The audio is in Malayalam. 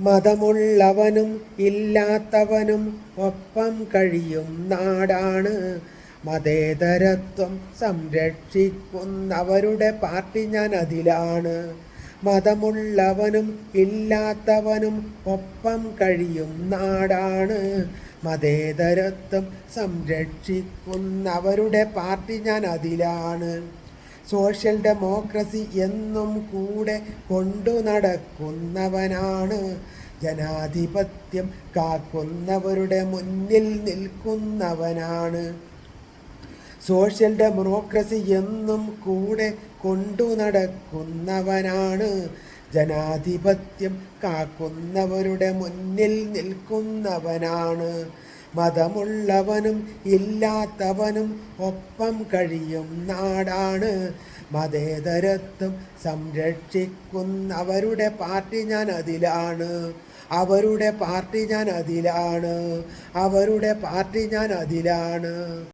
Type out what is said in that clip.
മതമുള്ളവനും ഇല്ലാത്തവനും ഒപ്പം കഴിയും നാടാണ്. മതേതരത്വം സംരക്ഷിക്കുന്നവരുടെ പാർട്ടി ഞാൻ അതിലാണ്. മതമുള്ളവനും ഇല്ലാത്തവനും ഒപ്പം കഴിയും നാടാണ്. മതേതരത്വം സംരക്ഷിക്കുന്നവരുടെ പാർട്ടി ഞാൻ അതിലാണ്. സോഷ്യൽ ഡെമോക്രസി എന്നും കൂടെ കൊണ്ടു നടക്കുന്നവനാണ്. ജനാധിപത്യം കാക്കുന്നവരുടെ മുന്നിൽ നിൽക്കുന്നവനാണ്. സോഷ്യൽ ഡെമോക്രസി എന്നും കൂടെ കൊണ്ടു നടക്കുന്നവനാണ്. ജനാധിപത്യം കാക്കുന്നവരുടെ മുന്നിൽ നിൽക്കുന്നവനാണ്. മതമുള്ളവനും ഇല്ലാത്തവനും ഒപ്പം കഴിയും നാടാണ്. മതേതരത്വം സംരക്ഷിക്കുന്നവരുടെ പാർട്ടി ഞാൻ അതിലാണ് അവരുടെ പാർട്ടി ഞാൻ അതിലാണ് അവരുടെ പാർട്ടി ഞാൻ അതിലാണ്